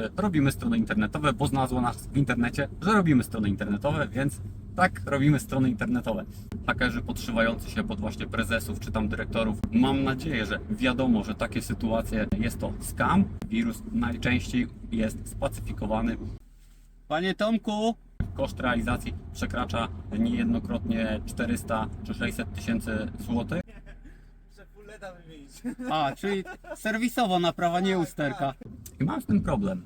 że robimy strony internetowe, bo znalazło nas w internecie, że robimy strony internetowe, więc tak, robimy strony internetowe. Hakerzy podszywający się pod właśnie prezesów czy tam dyrektorów. Mam nadzieję, że wiadomo, że takie sytuacje jest to scam. Wirus najczęściej jest spacyfikowany. Panie Tomku! Koszt realizacji przekracza niejednokrotnie 400 czy 600 tysięcy złotych. Wymienić. A, czyli serwisowa naprawa, nie usterka. I mam z tym problem.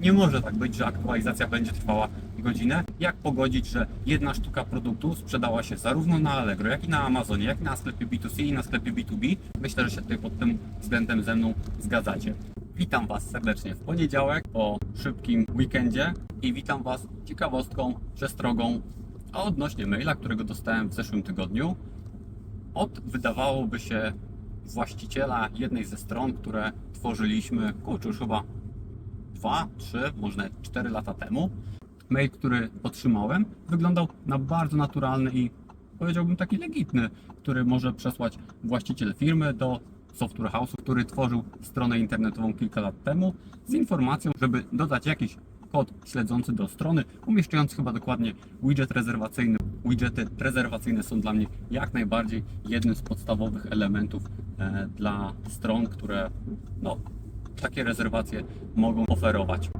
Nie może tak być, że aktualizacja będzie trwała godzinę. Jak pogodzić, że jedna sztuka produktu sprzedała się zarówno na Allegro, jak i na Amazonie, jak i na sklepie B2C i na sklepie B2B? Myślę, że się tutaj pod tym względem ze mną zgadzacie. Witam Was serdecznie w poniedziałek po szybkim weekendzie i witam Was ciekawostką, przestrogą a odnośnie maila, którego dostałem w zeszłym tygodniu od wydawałoby się właściciela jednej ze stron, które tworzyliśmy, kurczę, już chyba 2, 3, może nawet 4 lata temu. Mail, który otrzymałem, wyglądał na bardzo naturalny i powiedziałbym taki legitny, który może przesłać właściciel firmy do software house'u, który tworzył stronę internetową kilka lat temu z informacją, żeby dodać jakiś kod śledzący do strony, umieszczający chyba dokładnie widget rezerwacyjny. Widgety rezerwacyjne są dla mnie jak najbardziej jednym z podstawowych elementów e, dla stron, które no, takie rezerwacje mogą oferować.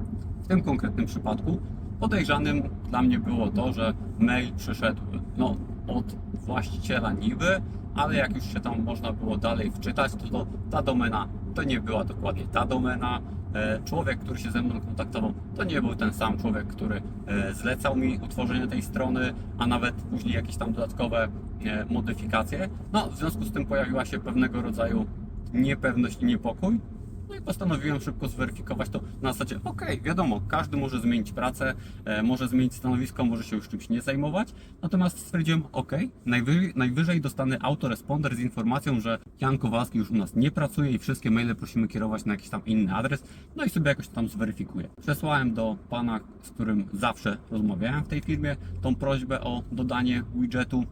W tym konkretnym przypadku podejrzanym dla mnie było to, że mail przyszedł no, od właściciela niby, ale jak już się tam można było dalej wczytać, to, to ta domena to nie była dokładnie ta domena. E, Człowiek, który się ze mną kontaktował, to nie był ten sam człowiek, który e, zlecał mi utworzenie tej strony, a nawet później jakieś tam dodatkowe e, modyfikacje. No, w związku z tym pojawiła się pewnego rodzaju niepewność i niepokój. No i postanowiłem szybko zweryfikować to na zasadzie, ok, wiadomo, każdy może zmienić pracę, e, może zmienić stanowisko, może się już czymś nie zajmować. Natomiast stwierdziłem, ok, najwyżej, najwyżej dostanę autoresponder z informacją, że Jan Kowalski już u nas nie pracuje i wszystkie maile prosimy kierować na jakiś tam inny adres, no i sobie jakoś tam zweryfikuję. Przesłałem do pana, z którym zawsze rozmawiałem w tej firmie, tą prośbę o dodanie widgetu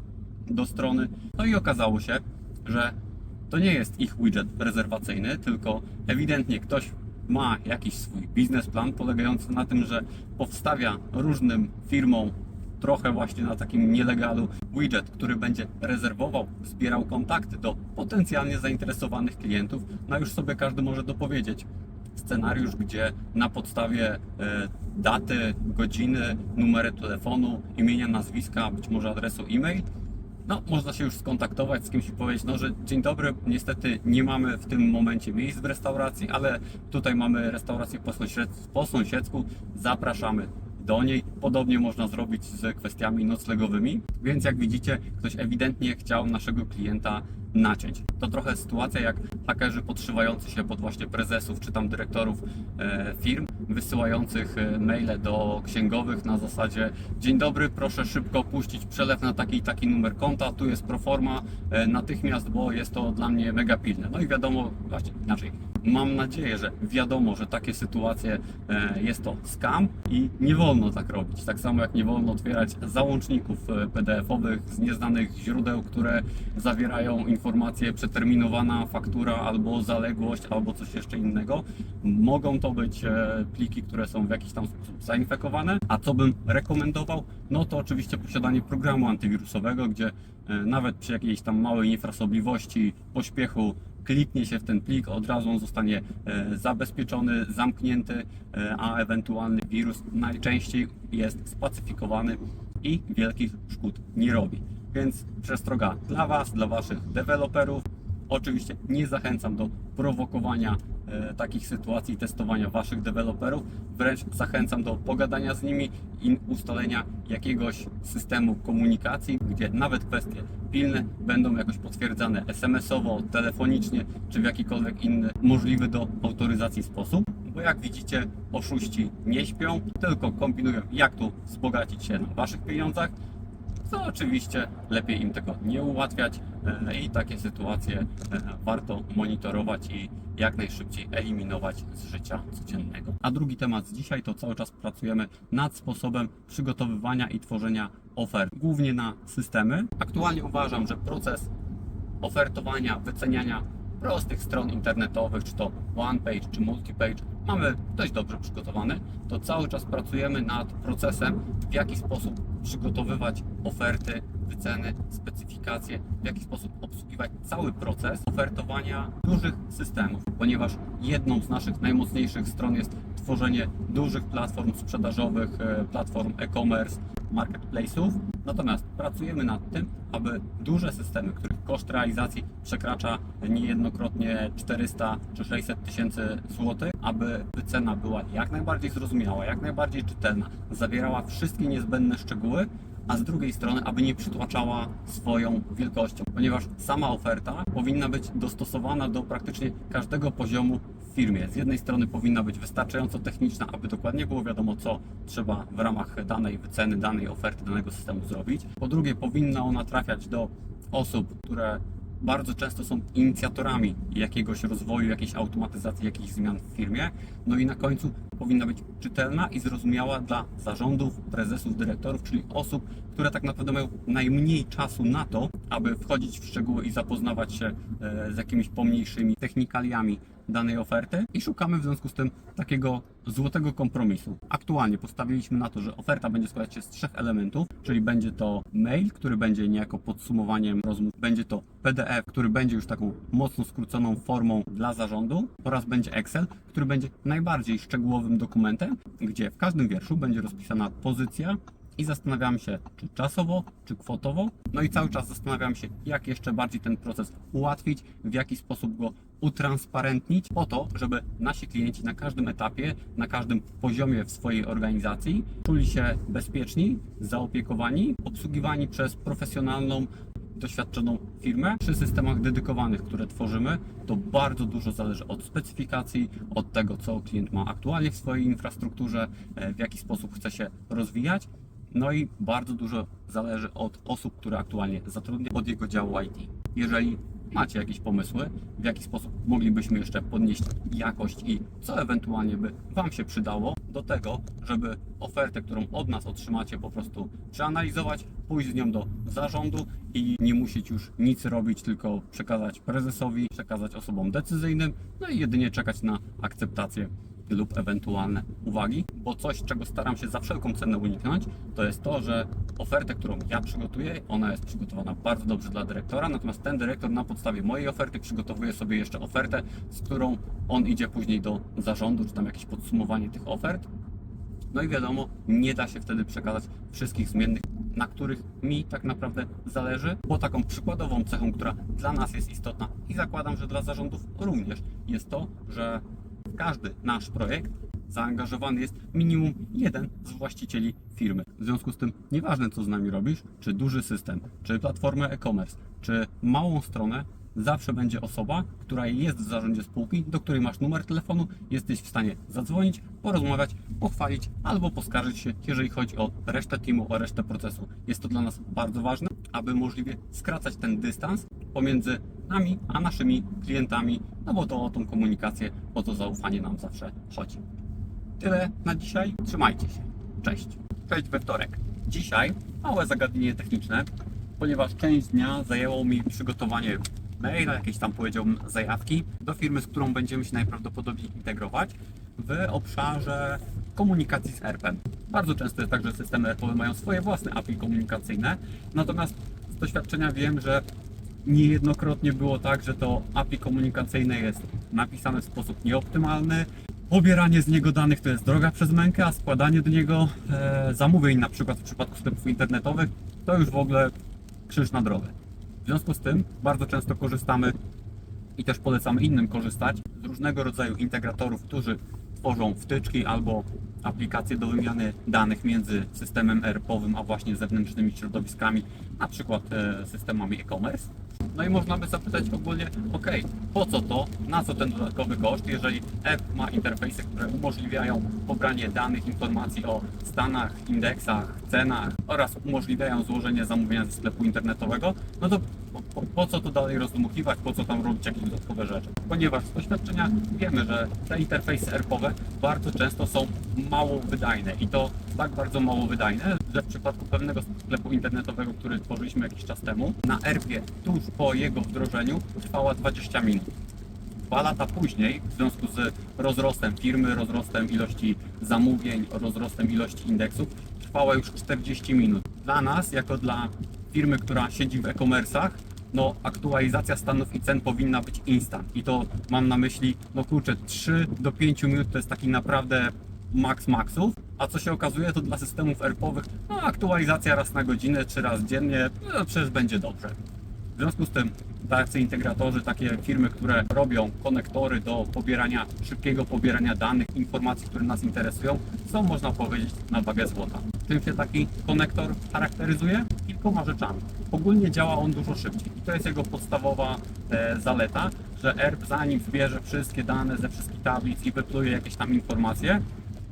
do strony. No i okazało się, że to nie jest ich widget rezerwacyjny, tylko ewidentnie ktoś ma jakiś swój biznesplan polegający na tym, że powstawia różnym firmom trochę właśnie na takim nielegalu widget, który będzie rezerwował, zbierał kontakty do potencjalnie zainteresowanych klientów. No już sobie każdy może dopowiedzieć scenariusz, gdzie na podstawie e, daty, godziny, numeru telefonu, imienia, nazwiska, być może adresu e-mail no, można się już skontaktować z kimś i powiedzieć, no, że dzień dobry, niestety nie mamy w tym momencie miejsc w restauracji, ale tutaj mamy restaurację po, sąsied- po sąsiedzku, zapraszamy do niej. Podobnie można zrobić z kwestiami noclegowymi, więc jak widzicie, ktoś ewidentnie chciał naszego klienta naciąć. To trochę sytuacja jak hakerzy podszywający się pod właśnie prezesów czy tam dyrektorów e, firm, wysyłających e, maile do księgowych na zasadzie dzień dobry, proszę szybko puścić przelew na taki i taki numer konta, tu jest proforma e, natychmiast, bo jest to dla mnie mega pilne. No i wiadomo, właśnie inaczej, mam nadzieję, że wiadomo, że takie sytuacje jest to scam i nie wolno tak robić. Tak samo jak nie wolno otwierać załączników PDF-owych z nieznanych źródeł, które zawierają informacje przeterminowana faktura albo zaległość albo coś jeszcze innego. Mogą to być e, pliki, które są w jakiś tam sposób zainfekowane. A co bym rekomendował? No to oczywiście posiadanie programu antywirusowego, gdzie e, nawet przy jakiejś tam małej niefrasobliwości, pośpiechu kliknie się w ten plik, od razu on zostanie e, zabezpieczony, zamknięty, a ewentualny wirus najczęściej jest spacyfikowany i wielkich szkód nie robi. Więc przestroga dla Was, dla Waszych deweloperów. Oczywiście nie zachęcam do prowokowania e, takich sytuacji testowania Waszych deweloperów. Wręcz zachęcam do pogadania z nimi i ustalenia jakiegoś systemu komunikacji, gdzie nawet kwestie pilne będą jakoś potwierdzane SMS-owo, telefonicznie czy w jakikolwiek inny możliwy do autoryzacji sposób. Bo jak widzicie, oszuści nie śpią, tylko kombinują, jak tu wzbogacić się na Waszych pieniądzach co oczywiście lepiej im tego nie ułatwiać e, i takie sytuacje e, warto monitorować i jak najszybciej eliminować z życia codziennego. A drugi temat z dzisiaj to cały czas pracujemy nad sposobem przygotowywania i tworzenia ofert, głównie na systemy. Aktualnie uważam, że proces ofertowania, wyceniania prostych stron internetowych, czy to one page, czy multi-page, mamy dość dobrze przygotowany, to cały czas pracujemy nad procesem, w jaki sposób przygotowywać oferty, wyceny, specyfikacje, w jaki sposób obsługiwać cały proces ofertowania dużych systemów, ponieważ jedną z naszych najmocniejszych stron jest tworzenie dużych platform sprzedażowych, e, platform e-commerce, marketplace'ów. Natomiast pracujemy nad tym, aby duże systemy, których koszt realizacji przekracza niejednokrotnie 400 czy 600 tysięcy złotych, aby wycena była jak najbardziej zrozumiała, jak najbardziej czytelna, zawierała wszystkie niezbędne szczegóły, a z drugiej strony, aby nie przytłaczała swoją wielkością, ponieważ sama oferta powinna być dostosowana do praktycznie każdego poziomu w firmie. Z jednej strony powinna być wystarczająco techniczna, aby dokładnie było wiadomo, co trzeba w ramach danej wyceny, danej oferty, danego systemu zrobić. Po drugie, powinna ona trafiać do osób, które bardzo często są inicjatorami jakiegoś rozwoju, jakiejś automatyzacji, jakichś zmian w firmie. No i na końcu powinna być czytelna i zrozumiała dla zarządów, prezesów, dyrektorów, czyli osób, które tak naprawdę mają najmniej czasu na to, aby wchodzić w szczegóły i zapoznawać się e, z jakimiś pomniejszymi technikaliami danej oferty i szukamy w związku z tym takiego złotego kompromisu. Aktualnie postawiliśmy na to, że oferta będzie składać się z trzech elementów, czyli będzie to mail, który będzie niejako podsumowaniem rozmów, będzie to PDF, który będzie już taką mocno skróconą formą dla zarządu oraz będzie Excel, który będzie najbardziej szczegółowym dokumentem, gdzie w każdym wierszu będzie rozpisana pozycja i zastanawiamy się, czy czasowo, czy kwotowo. No i cały czas zastanawiam się, jak jeszcze bardziej ten proces ułatwić, w jaki sposób go utransparentnić, po to, żeby nasi klienci na każdym etapie, na każdym poziomie w swojej organizacji czuli się bezpieczni, zaopiekowani, obsługiwani przez profesjonalną doświadczoną firmę. Przy systemach dedykowanych, które tworzymy, to bardzo dużo zależy od specyfikacji, od tego, co klient ma aktualnie w swojej infrastrukturze, e, w jaki sposób chce się rozwijać. No i bardzo dużo zależy od osób, które aktualnie zatrudnia, od jego działu IT. Jeżeli macie jakieś pomysły, w jaki sposób moglibyśmy jeszcze podnieść jakość i co ewentualnie by Wam się przydało do tego, żeby ofertę, którą od nas otrzymacie, po prostu przeanalizować, pójść z nią do zarządu i nie musieć już nic robić, tylko przekazać prezesowi, przekazać osobom decyzyjnym, no i jedynie czekać na akceptację lub ewentualne uwagi, bo coś, czego staram się za wszelką cenę uniknąć, to jest to, że ofertę, którą ja przygotuję, ona jest przygotowana bardzo dobrze dla dyrektora, natomiast ten dyrektor na podstawie mojej oferty przygotowuje sobie jeszcze ofertę, z którą on idzie później do zarządu, czy tam jakieś podsumowanie tych ofert. No i wiadomo, nie da się wtedy przekazać wszystkich zmiennych, na których mi tak naprawdę zależy, bo taką przykładową cechą, która dla nas jest istotna i zakładam, że dla zarządów również, jest to, że w każdy nasz projekt zaangażowany jest minimum jeden z właścicieli firmy. W związku z tym nieważne co z nami robisz, czy duży system, czy platformę e-commerce, czy małą stronę, zawsze będzie osoba, która jest w zarządzie spółki, do której masz numer telefonu, jesteś w stanie zadzwonić, porozmawiać, pochwalić albo poskarżyć się, jeżeli chodzi o resztę teamu, o resztę procesu. Jest to dla nas bardzo ważne, aby możliwie skracać ten dystans pomiędzy nami a naszymi klientami, no bo to o tą komunikację, o to zaufanie nam zawsze chodzi. Tyle na dzisiaj. Trzymajcie się. Cześć. Cześć we wtorek. Dzisiaj małe zagadnienie techniczne, ponieważ część dnia zajęło mi przygotowanie maila, jakieś tam powiedziałbym zajawki do firmy, z którą będziemy się najprawdopodobniej integrować w obszarze komunikacji z ERP-em. Bardzo często jest tak, że systemy ERP-owe mają swoje własne API komunikacyjne, natomiast z doświadczenia wiem, że niejednokrotnie było tak, że to API komunikacyjne jest napisane w sposób nieoptymalny. Pobieranie z niego danych to jest droga przez mękę, a składanie do niego e, zamówień, na przykład w przypadku sklepów internetowych, to już w ogóle krzyż na drogę. W związku z tym bardzo często korzystamy i też polecamy innym korzystać z różnego rodzaju integratorów, którzy tworzą wtyczki albo aplikacje do wymiany danych między systemem ERP-owym a właśnie zewnętrznymi środowiskami, na przykład e, systemami e-commerce. No i można by zapytać ogólnie, ok, po co to, na co ten dodatkowy koszt, jeżeli app ma interfejsy, które umożliwiają pobranie danych, informacji o stanach, indeksach, cenach oraz umożliwiają złożenie zamówienia ze sklepu internetowego, no to po, po, po co to dalej rozdmuchiwać, po co tam robić jakieś dodatkowe rzeczy? Ponieważ z doświadczenia wiemy, że te interfejsy ERP-owe bardzo często są mało wydajne i to tak bardzo mało wydajne, że w przypadku pewnego sklepu internetowego, który tworzyliśmy jakiś czas temu, na ERP-ie tuż po jego wdrożeniu trwała 20 minut. Dwa lata później, w związku z rozrostem firmy, rozrostem ilości zamówień, rozrostem ilości indeksów, trwała już 40 minut. Dla nas, jako dla firmy, która siedzi w e-commerce'ach, no aktualizacja stanów i cen powinna być instant. I to mam na myśli, no kurczę, 3 do 5 minut to jest taki naprawdę max maxów. A co się okazuje, to dla systemów ERP-owych, no aktualizacja raz na godzinę czy raz dziennie, no przecież będzie dobrze. W związku z tym tacy integratorzy, takie firmy, które robią konektory do pobierania, szybkiego pobierania danych, informacji, które nas interesują, są można powiedzieć na wagę złota. Czym się taki konektor charakteryzuje? Kilkoma rzeczami. Ogólnie działa on dużo szybciej i to jest jego podstawowa e, zaleta, że ERP zanim zbierze wszystkie dane ze wszystkich tablic i wypluje jakieś tam informacje,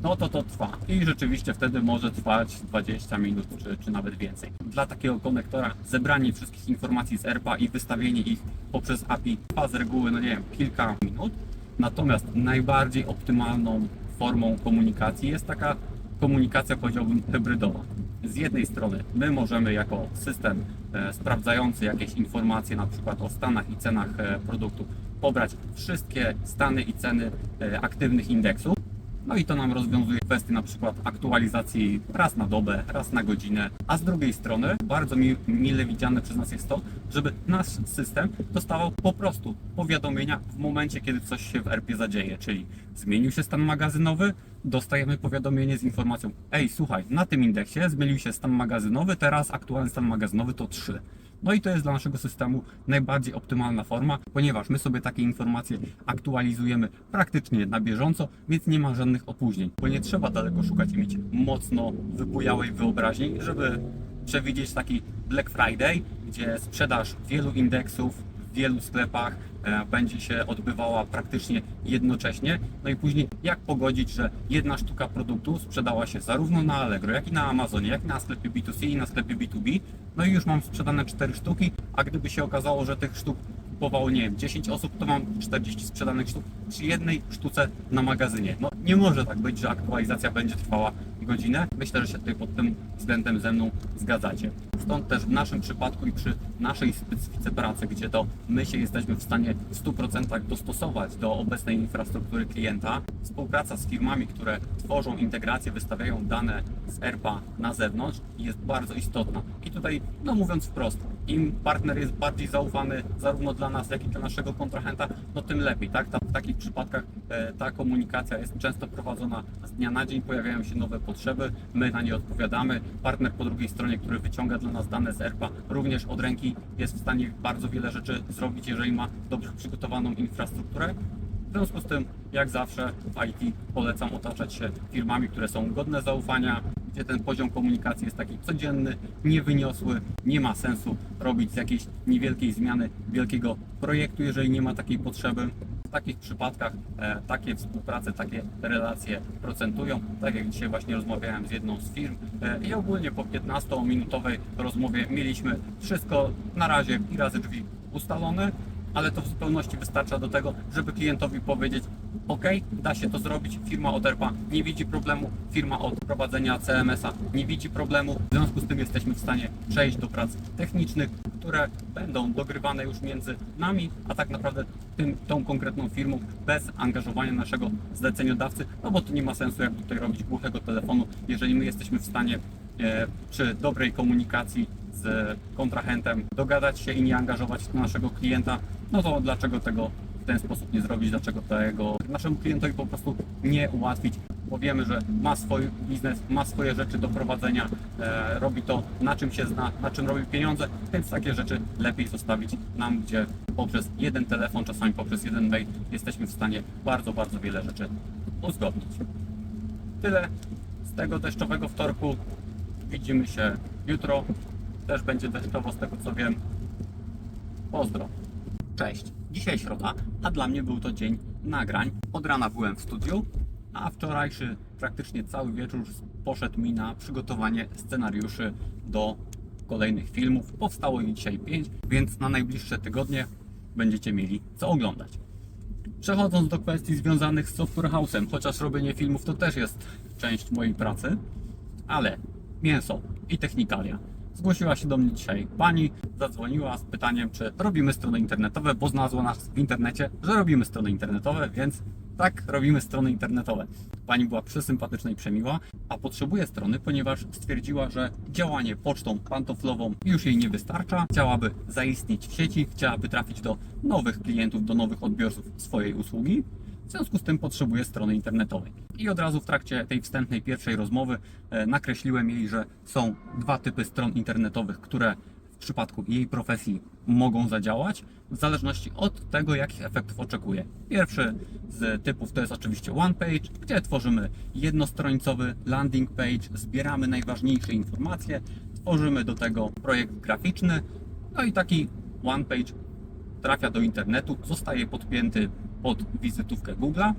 no to to trwa. I rzeczywiście wtedy może trwać 20 minut, czy, czy nawet więcej. Dla takiego konektora zebranie wszystkich informacji z ERPA i wystawienie ich poprzez API trwa z reguły, no nie wiem, kilka minut. Natomiast najbardziej optymalną formą komunikacji jest taka komunikacja, powiedziałbym, hybrydowa. Z jednej strony my możemy jako system e, sprawdzający jakieś informacje na przykład o stanach i cenach e, produktów pobrać wszystkie stany i ceny e, aktywnych indeksów, no i to nam rozwiązuje kwestię na przykład aktualizacji raz na dobę, raz na godzinę, a z drugiej strony bardzo mi, mile widziane przez nas jest to, żeby nasz system dostawał po prostu powiadomienia w momencie, kiedy coś się w ERP zadzieje, czyli zmienił się stan magazynowy, dostajemy powiadomienie z informacją ej słuchaj, na tym indeksie zmienił się stan magazynowy, teraz aktualny stan magazynowy to 3. No i to jest dla naszego systemu najbardziej optymalna forma, ponieważ my sobie takie informacje aktualizujemy praktycznie na bieżąco, więc nie ma żadnych opóźnień. Bo nie trzeba daleko szukać i mieć mocno wybujałej wyobraźni, żeby przewidzieć taki Black Friday, gdzie sprzedaż wielu indeksów wielu sklepach e, będzie się odbywała praktycznie jednocześnie. No i później jak pogodzić, że jedna sztuka produktu sprzedała się zarówno na Allegro, jak i na Amazonie, jak i na sklepie B2C i na sklepie B2B. No i już mam sprzedane 4 sztuki, a gdyby się okazało, że tych sztuk kupowało, nie wiem, 10 osób, to mam 40 sprzedanych sztuk przy jednej sztuce na magazynie. No nie może tak być, że aktualizacja będzie trwała godzinę. Myślę, że się tutaj pod tym względem ze mną zgadzacie. Stąd też w naszym przypadku i przy naszej specyfice pracy, gdzie to my się jesteśmy w stanie w 100% dostosować do obecnej infrastruktury klienta, współpraca z firmami, które tworzą integracje, wystawiają dane z ERPA na zewnątrz jest bardzo istotna. I tutaj, no mówiąc wprost, im partner jest bardziej zaufany zarówno dla nas, jak i dla naszego kontrahenta, no tym lepiej, tak? Ta, w takich przypadkach e, ta komunikacja jest często prowadzona z dnia na dzień, pojawiają się nowe potrzeby, my na nie odpowiadamy. Partner po drugiej stronie, który wyciąga dla nas dane z ERPA, również od ręki jest w stanie bardzo wiele rzeczy zrobić, jeżeli ma dobrze przygotowaną infrastrukturę. W związku z tym, jak zawsze w IT polecam otaczać się firmami, które są godne zaufania, gdzie ten poziom komunikacji jest taki codzienny, niewyniosły. Nie ma sensu robić z jakiejś niewielkiej zmiany wielkiego projektu, jeżeli nie ma takiej potrzeby. W takich przypadkach e, takie współprace, takie relacje procentują. Tak jak dzisiaj właśnie rozmawiałem z jedną z firm e, i ogólnie po 15-minutowej rozmowie mieliśmy wszystko na razie i razy drzwi ustalone ale to w zupełności wystarcza do tego, żeby klientowi powiedzieć: OK, da się to zrobić. Firma od ERPA nie widzi problemu, firma od prowadzenia CMS-a nie widzi problemu. W związku z tym jesteśmy w stanie przejść do prac technicznych, które będą dogrywane już między nami, a tak naprawdę tym, tą konkretną firmą bez angażowania naszego zleceniodawcy, no bo to nie ma sensu, jak tutaj robić głuchego telefonu, jeżeli my jesteśmy w stanie e, przy dobrej komunikacji z kontrahentem dogadać się i nie angażować naszego klienta, no to dlaczego tego w ten sposób nie zrobić, dlaczego tego naszemu klientowi po prostu nie ułatwić, bo wiemy, że ma swój biznes, ma swoje rzeczy do prowadzenia, e, robi to na czym się zna, na czym robi pieniądze, więc takie rzeczy lepiej zostawić nam, gdzie poprzez jeden telefon, czasami poprzez jeden mail jesteśmy w stanie bardzo, bardzo wiele rzeczy uzgodnić. Tyle z tego deszczowego wtorku. Widzimy się jutro. Też będzie deszczowo z tego co wiem. Pozdro. Cześć. Dzisiaj środa, a dla mnie był to dzień nagrań. Od rana byłem w studiu, a wczorajszy praktycznie cały wieczór poszedł mi na przygotowanie scenariuszy do kolejnych filmów. Powstało ich dzisiaj 5, więc na najbliższe tygodnie będziecie mieli co oglądać. Przechodząc do kwestii związanych z Software House'em, chociaż robienie filmów to też jest część mojej pracy, ale mięso i technikalia. Zgłosiła się do mnie dzisiaj pani, zadzwoniła z pytaniem, czy robimy strony internetowe, bo znalazła nas w internecie, że robimy strony internetowe, więc tak, robimy strony internetowe. Pani była przesympatyczna i przemiła, a potrzebuje strony, ponieważ stwierdziła, że działanie pocztą pantoflową już jej nie wystarcza. Chciałaby zaistnieć w sieci, chciałaby trafić do nowych klientów, do nowych odbiorców swojej usługi. W związku z tym potrzebuje strony internetowej. I od razu w trakcie tej wstępnej pierwszej rozmowy e, nakreśliłem jej, że są dwa typy stron internetowych, które w przypadku jej profesji mogą zadziałać, w zależności od tego, jakich efektów oczekuje. Pierwszy z typów to jest oczywiście one page, gdzie tworzymy jednostronicowy landing page, zbieramy najważniejsze informacje, tworzymy do tego projekt graficzny, no i taki one page trafia do internetu, zostaje podpięty pod wizytówkę Google'a,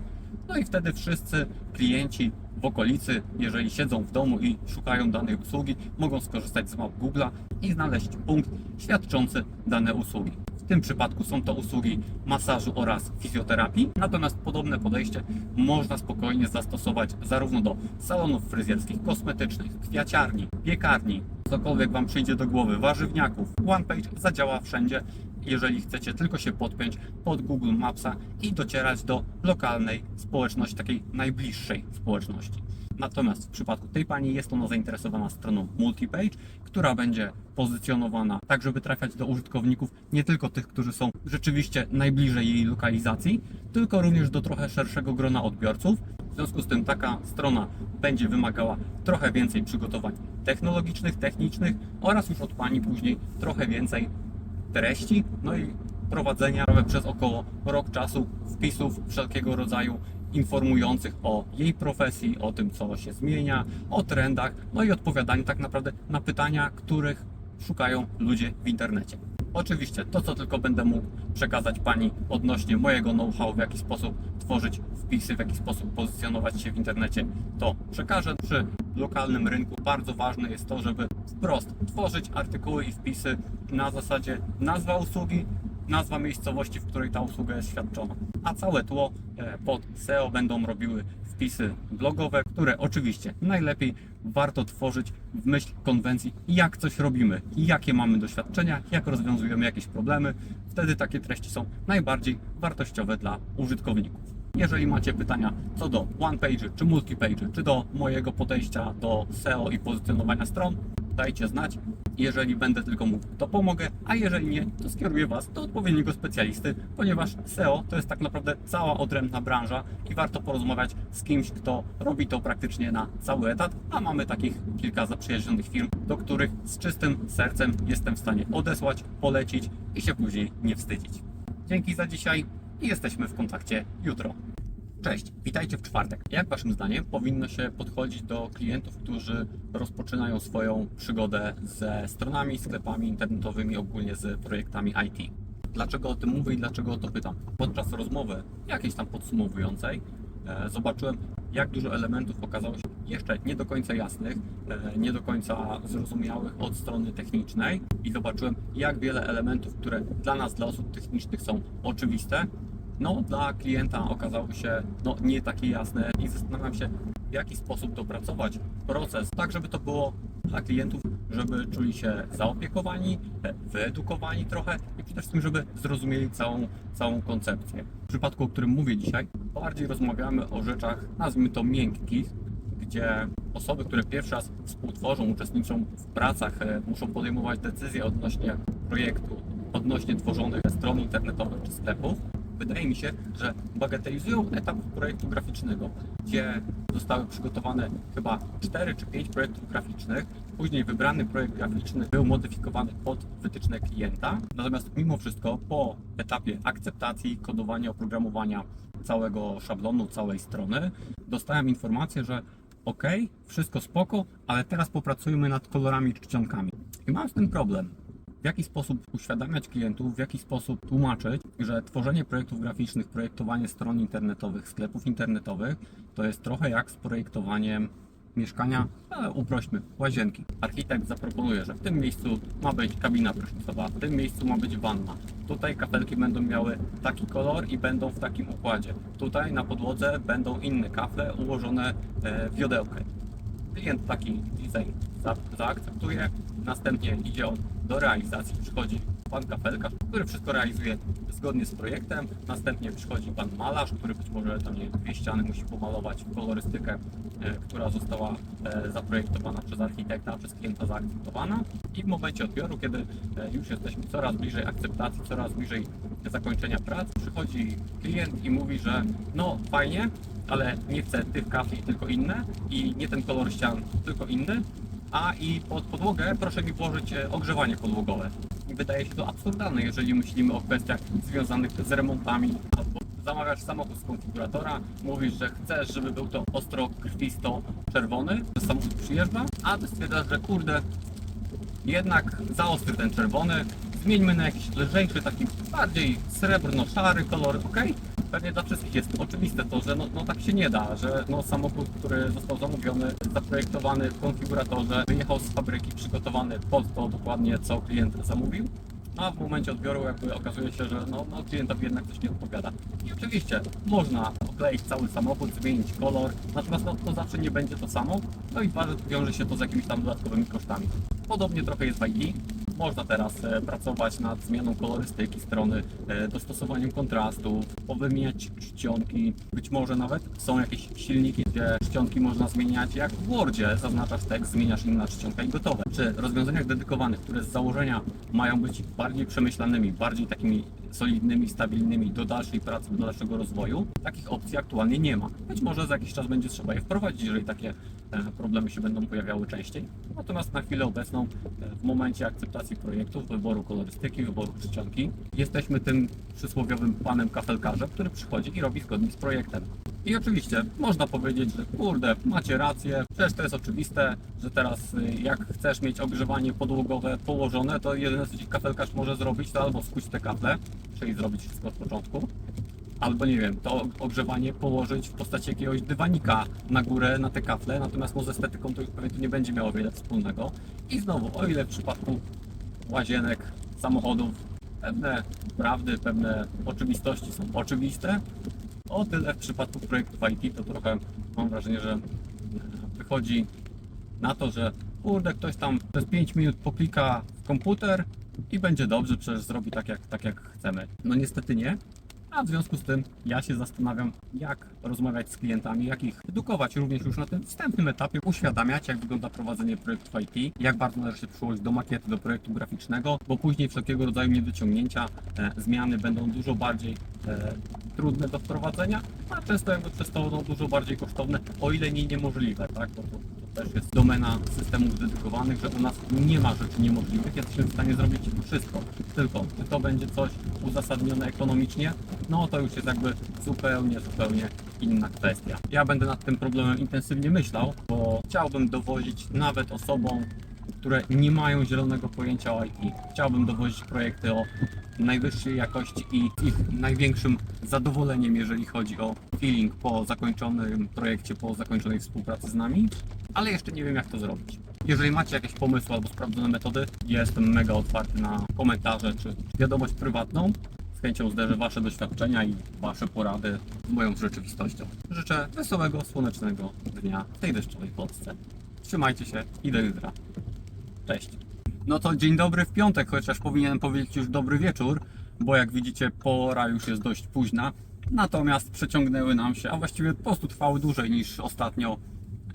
no i wtedy wszyscy klienci w okolicy, jeżeli siedzą w domu i szukają danej usługi, mogą skorzystać z map Google'a i znaleźć punkt świadczący dane usługi. W tym przypadku są to usługi masażu oraz fizjoterapii, natomiast podobne podejście można spokojnie zastosować zarówno do salonów fryzjerskich, kosmetycznych, kwiaciarni, piekarni, cokolwiek Wam przyjdzie do głowy, warzywniaków. OnePage zadziała wszędzie, jeżeli chcecie tylko się podpiąć pod Google Mapsa i docierać do lokalnej społeczności, takiej najbliższej społeczności. Natomiast w przypadku tej pani jest ona zainteresowana stroną multipage, która będzie pozycjonowana tak, żeby trafiać do użytkowników nie tylko tych, którzy są rzeczywiście najbliżej jej lokalizacji, tylko również do trochę szerszego grona odbiorców. W związku z tym taka strona będzie wymagała trochę więcej przygotowań technologicznych, technicznych oraz już od pani później trochę więcej treści, no i prowadzenia przez około rok czasu wpisów wszelkiego rodzaju informujących o jej profesji, o tym, co się zmienia, o trendach, no i odpowiadanie tak naprawdę na pytania, których szukają ludzie w internecie. Oczywiście to, co tylko będę mógł przekazać Pani odnośnie mojego know-how, w jaki sposób tworzyć wpisy, w jaki sposób pozycjonować się w internecie, to przekażę. Przy lokalnym rynku bardzo ważne jest to, żeby wprost tworzyć artykuły i wpisy na zasadzie nazwa usługi, nazwa miejscowości, w której ta usługa jest świadczona. A całe tło e, pod SEO będą robiły wpisy blogowe, które oczywiście najlepiej warto tworzyć w myśl konwencji, jak coś robimy, jakie mamy doświadczenia, jak rozwiązujemy jakieś problemy. Wtedy takie treści są najbardziej wartościowe dla użytkowników. Jeżeli macie pytania co do one page czy multi page, czy do mojego podejścia do SEO i pozycjonowania stron, dajcie znać. Jeżeli będę tylko mógł, to pomogę, a jeżeli nie, to skieruję Was do odpowiedniego specjalisty, ponieważ SEO to jest tak naprawdę cała odrębna branża i warto porozmawiać z kimś, kto robi to praktycznie na cały etat, a mamy takich kilka zaprzyjaźnionych firm, do których z czystym sercem jestem w stanie odesłać, polecić i się później nie wstydzić. Dzięki za dzisiaj i jesteśmy w kontakcie jutro. Cześć, witajcie w czwartek. Jak Waszym zdaniem powinno się podchodzić do klientów, którzy rozpoczynają swoją przygodę ze stronami, sklepami internetowymi, ogólnie z projektami IT? Dlaczego o tym mówię i dlaczego o to pytam? Podczas rozmowy, jakiejś tam podsumowującej, e, zobaczyłem, jak dużo elementów okazało się jeszcze nie do końca jasnych, e, nie do końca zrozumiałych od strony technicznej. I zobaczyłem, jak wiele elementów, które dla nas, dla osób technicznych są oczywiste, no dla klienta okazały się no, nie takie jasne i zastanawiam się, w jaki sposób dopracować proces, tak żeby to było dla klientów, żeby czuli się zaopiekowani, e, wyedukowani trochę i przede wszystkim, żeby zrozumieli całą, całą koncepcję. W przypadku, o którym mówię dzisiaj, bardziej rozmawiamy o rzeczach, nazwijmy to miękkich, gdzie osoby, które pierwszy raz współtworzą, uczestniczą w pracach, e, muszą podejmować decyzje odnośnie projektu, odnośnie tworzonych stron internetowych czy sklepów, wydaje mi się, że bagatelizują etap projektu graficznego, gdzie zostały przygotowane chyba 4 czy 5 projektów graficznych. Później wybrany projekt graficzny był modyfikowany pod wytyczne klienta. Natomiast mimo wszystko po etapie akceptacji, kodowania, oprogramowania całego szablonu, całej strony, dostałem informację, że ok, wszystko spoko, ale teraz popracujmy nad kolorami czcionkami. I mam z tym problem jaki sposób uświadamiać klientów, w jaki sposób tłumaczyć, że tworzenie projektów graficznych, projektowanie stron internetowych, sklepów internetowych to jest trochę jak z projektowaniem mieszkania, ale uprośćmy, łazienki. Architekt zaproponuje, że w tym miejscu ma być kabina prysznicowa, w tym miejscu ma być wanna. Tutaj kafelki będą miały taki kolor i będą w takim układzie. Tutaj na podłodze będą inne kafle ułożone e, w wiodełkę klient taki design za, zaakceptuje, następnie idzie on do realizacji, przychodzi pan kafelkarz, który wszystko realizuje zgodnie z projektem, następnie przychodzi pan malarz, który być może tam nie dwie ściany musi pomalować w kolorystykę, e, która została e, zaprojektowana przez architekta, przez klienta zaakceptowana. I w momencie odbioru, kiedy e, już jesteśmy coraz bliżej akceptacji, coraz bliżej zakończenia prac, przychodzi klient i mówi, że no fajnie, ale nie chcę tych kafli, tylko inne. I nie ten kolor ścian, tylko inny, a i pod podłogę proszę mi włożyć ogrzewanie podłogowe. Wydaje się to absurdalne, jeżeli myślimy o kwestiach związanych z remontami albo zamawiasz samochód z konfiguratora, mówisz, że chcesz, żeby był to ostro krwisto czerwony, samochód przyjeżdża, a ty stwierdzasz, że kurde, jednak zaostry ten czerwony, zmieńmy na jakiś lżejszy, taki bardziej srebrno-szary kolor, ok? Pewnie dla wszystkich jest oczywiste to, że no, no tak się nie da, że no, samochód, który został zamówiony, zaprojektowany w konfiguratorze, wyjechał z fabryki przygotowany pod to dokładnie, co klient zamówił, a w momencie odbioru jakby okazuje się, że no, no klientowi jednak coś nie odpowiada. I oczywiście można okleić cały samochód, zmienić kolor, natomiast no, to zawsze nie będzie to samo, no i wiąże się to z jakimiś tam dodatkowymi kosztami. Podobnie trochę jest w IT. Można teraz e, pracować nad zmianą kolorystyki strony, e, dostosowaniem kontrastów, powymieniać czcionki. Być może nawet są jakieś silniki, gdzie czcionki można zmieniać jak w Wordzie. Zaznaczasz tekst, zmieniasz inna czcionka i gotowe. Przy rozwiązaniach dedykowanych, które z założenia mają być bardziej przemyślanymi, bardziej takimi solidnymi, stabilnymi do dalszej pracy, do dalszego rozwoju, takich opcji aktualnie nie ma. Być może za jakiś czas będzie trzeba je wprowadzić, jeżeli takie e, problemy się będą pojawiały częściej. Natomiast na chwilę obecną, e, w momencie akceptacji projektów, wyboru kolorystyki, wyboru czcionki, jesteśmy tym przysłowiowym panem kafelkarzem, który przychodzi i robi zgodnie z projektem. I oczywiście można powiedzieć, że kurde, macie rację, przecież to jest oczywiste, że teraz y, jak chcesz mieć ogrzewanie podłogowe położone, to jedyne co ci kafelkarz może zrobić, to albo skuć te kable, czyli zrobić wszystko od początku, albo nie wiem, to ogrzewanie położyć w postaci jakiegoś dywanika na górę, na te kafle, natomiast no z estetyką to już pewnie to nie będzie miało wiele wspólnego. I znowu, o ile w przypadku łazienek, samochodów, pewne prawdy, pewne oczywistości są oczywiste, o tyle w przypadku projektów IT to trochę mam wrażenie, że wychodzi na to, że kurde, ktoś tam przez 5 minut poklika w komputer i będzie dobrze, przecież zrobi tak jak, tak jak chcemy. No niestety nie. A w związku z tym ja się zastanawiam, jak rozmawiać z klientami, jak ich edukować również już na tym wstępnym etapie, uświadamiać, jak wygląda prowadzenie projektów IT, jak bardzo należy się przyłożyć do makiety, do projektu graficznego, bo później wszelkiego rodzaju niedociągnięcia, e, zmiany będą dużo bardziej e, trudne do wprowadzenia, a często jakby przez to no, dużo bardziej kosztowne, o ile nie niemożliwe, tak? Bo też jest domena systemów dedykowanych, że u nas nie ma rzeczy niemożliwych, jesteśmy w stanie zrobić wszystko. Tylko, czy to będzie coś uzasadnione ekonomicznie, no to już jest jakby zupełnie, zupełnie inna kwestia. Ja będę nad tym problemem intensywnie myślał, bo chciałbym dowozić nawet osobom, które nie mają zielonego pojęcia o IT. Chciałbym dowozić projekty o najwyższej jakości i ich największym zadowoleniem, jeżeli chodzi o feeling po zakończonym projekcie, po zakończonej współpracy z nami, ale jeszcze nie wiem jak to zrobić. Jeżeli macie jakieś pomysły albo sprawdzone metody, jestem mega otwarty na komentarze czy wiadomość prywatną. Z chęcią zderzę Wasze doświadczenia i Wasze porady z moją rzeczywistością. Życzę wesołego, słonecznego dnia w tej deszczowej Polsce. Trzymajcie się i do jutra. Cześć. No to dzień dobry w piątek, chociaż powinienem powiedzieć już dobry wieczór, bo jak widzicie pora już jest dość późna. Natomiast przeciągnęły nam się, a właściwie po prostu trwały dłużej niż ostatnio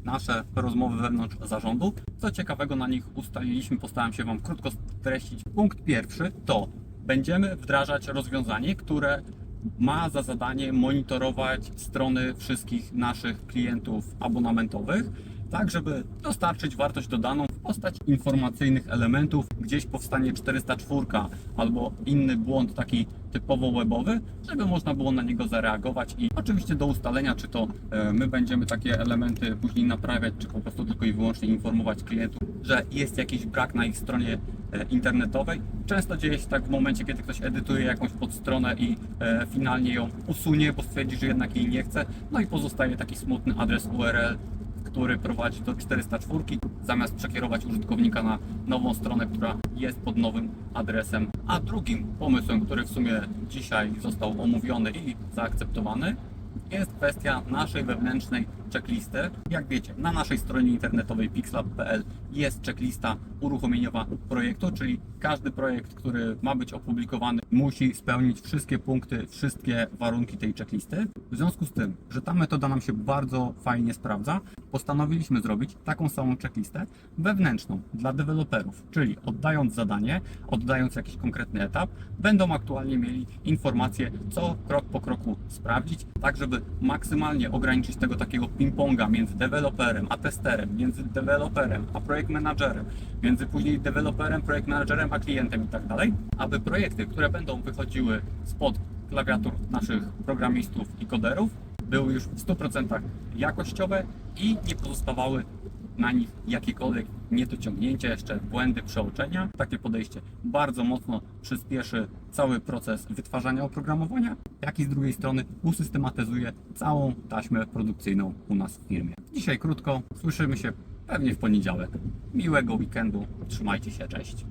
nasze rozmowy wewnątrz zarządu. Co ciekawego na nich ustaliliśmy, postaram się Wam krótko streścić. Punkt pierwszy to będziemy wdrażać rozwiązanie, które ma za zadanie monitorować strony wszystkich naszych klientów abonamentowych, tak żeby dostarczyć wartość dodaną w postaci informacyjnych elementów. Gdzieś powstanie 404 albo inny błąd taki typowo webowy, żeby można było na niego zareagować i oczywiście do ustalenia, czy to e, my będziemy takie elementy później naprawiać, czy po prostu tylko i wyłącznie informować klientów, że jest jakiś brak na ich stronie e, internetowej. Często dzieje się tak w momencie, kiedy ktoś edytuje jakąś podstronę i e, finalnie ją usunie, bo stwierdzi, że jednak jej nie chce, no i pozostaje taki smutny adres URL, który prowadzi do 404, zamiast przekierować użytkownika na nową stronę, która jest pod nowym adresem. A drugim pomysłem, który w sumie dzisiaj został omówiony i zaakceptowany, jest kwestia naszej wewnętrznej checklistę. Jak wiecie, na naszej stronie internetowej pixlab.pl jest checklista uruchomieniowa projektu, czyli każdy projekt, który ma być opublikowany, musi spełnić wszystkie punkty, wszystkie warunki tej checklisty. W związku z tym, że ta metoda nam się bardzo fajnie sprawdza, postanowiliśmy zrobić taką samą checklistę wewnętrzną dla deweloperów, czyli oddając zadanie, oddając jakiś konkretny etap, będą aktualnie mieli informacje, co krok po kroku sprawdzić, tak żeby maksymalnie ograniczyć tego takiego ping-ponga między deweloperem a testerem, między deweloperem a projekt managerem, między później deweloperem, projekt managerem a klientem i tak dalej, aby projekty, które będą wychodziły spod klawiatur naszych programistów i koderów, były już w 100% jakościowe i nie pozostawały na nich jakiekolwiek niedociągnięcia, jeszcze błędy przeoczenia. Takie podejście bardzo mocno przyspieszy cały proces wytwarzania oprogramowania, jak i z drugiej strony usystematyzuje całą taśmę produkcyjną u nas w firmie. Dzisiaj krótko, słyszymy się pewnie w poniedziałek. Miłego weekendu, trzymajcie się, cześć.